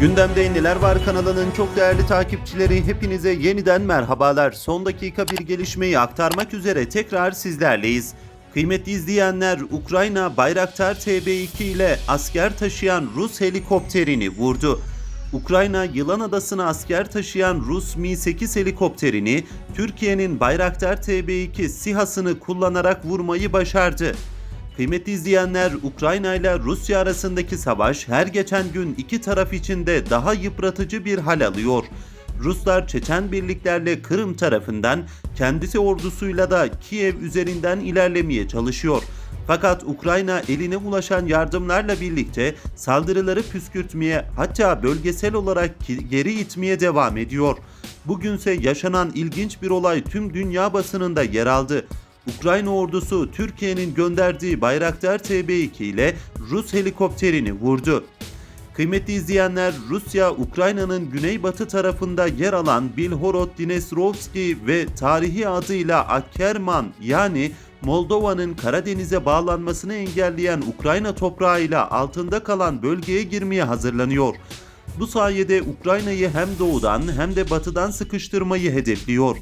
Gündemde Neler Var kanalının çok değerli takipçileri hepinize yeniden merhabalar. Son dakika bir gelişmeyi aktarmak üzere tekrar sizlerleyiz. Kıymetli izleyenler Ukrayna Bayraktar TB2 ile asker taşıyan Rus helikopterini vurdu. Ukrayna Yılan Adası'na asker taşıyan Rus Mi-8 helikopterini Türkiye'nin Bayraktar TB2 SİHA'sını kullanarak vurmayı başardı. Kıymetli izleyenler, Ukrayna ile Rusya arasındaki savaş her geçen gün iki taraf için de daha yıpratıcı bir hal alıyor. Ruslar Çeçen birliklerle Kırım tarafından kendisi ordusuyla da Kiev üzerinden ilerlemeye çalışıyor. Fakat Ukrayna eline ulaşan yardımlarla birlikte saldırıları püskürtmeye hatta bölgesel olarak geri itmeye devam ediyor. Bugünse yaşanan ilginç bir olay tüm dünya basınında yer aldı. Ukrayna ordusu Türkiye'nin gönderdiği Bayraktar TB2 ile Rus helikopterini vurdu. Kıymetli izleyenler, Rusya, Ukrayna'nın güneybatı tarafında yer alan Bilhorod Dnestrovski ve tarihi adıyla Akkerman yani Moldova'nın Karadeniz'e bağlanmasını engelleyen Ukrayna toprağıyla altında kalan bölgeye girmeye hazırlanıyor. Bu sayede Ukrayna'yı hem doğudan hem de batıdan sıkıştırmayı hedefliyor.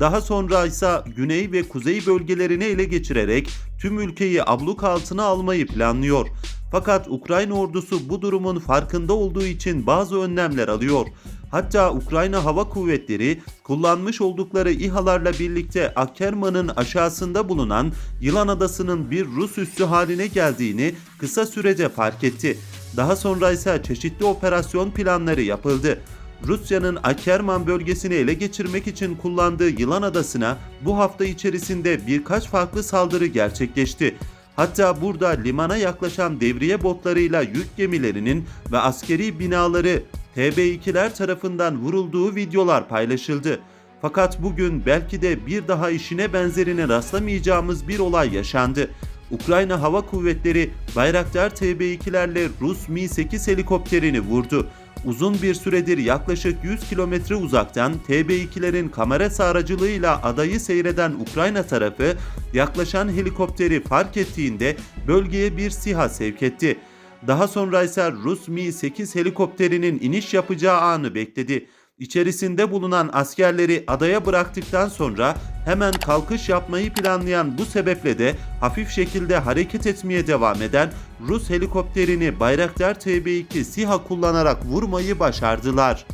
Daha sonra ise güney ve kuzey bölgelerini ele geçirerek tüm ülkeyi abluk altına almayı planlıyor. Fakat Ukrayna ordusu bu durumun farkında olduğu için bazı önlemler alıyor. Hatta Ukrayna Hava Kuvvetleri kullanmış oldukları İHA'larla birlikte Akkerman'ın aşağısında bulunan Yılan Adası'nın bir Rus üssü haline geldiğini kısa sürede fark etti. Daha sonra ise çeşitli operasyon planları yapıldı. Rusya'nın Akerman bölgesini ele geçirmek için kullandığı Yılan Adası'na bu hafta içerisinde birkaç farklı saldırı gerçekleşti. Hatta burada limana yaklaşan devriye botlarıyla yük gemilerinin ve askeri binaları TB2'ler tarafından vurulduğu videolar paylaşıldı. Fakat bugün belki de bir daha işine benzerine rastlamayacağımız bir olay yaşandı. Ukrayna Hava Kuvvetleri Bayraktar TB2'lerle Rus Mi-8 helikopterini vurdu. Uzun bir süredir yaklaşık 100 kilometre uzaktan TB2'lerin kamerası aracılığıyla adayı seyreden Ukrayna tarafı yaklaşan helikopteri fark ettiğinde bölgeye bir SİHA sevk etti. Daha sonra ise Rus Mi-8 helikopterinin iniş yapacağı anı bekledi. İçerisinde bulunan askerleri adaya bıraktıktan sonra hemen kalkış yapmayı planlayan bu sebeple de hafif şekilde hareket etmeye devam eden Rus helikopterini Bayraktar TB2 SİHA kullanarak vurmayı başardılar.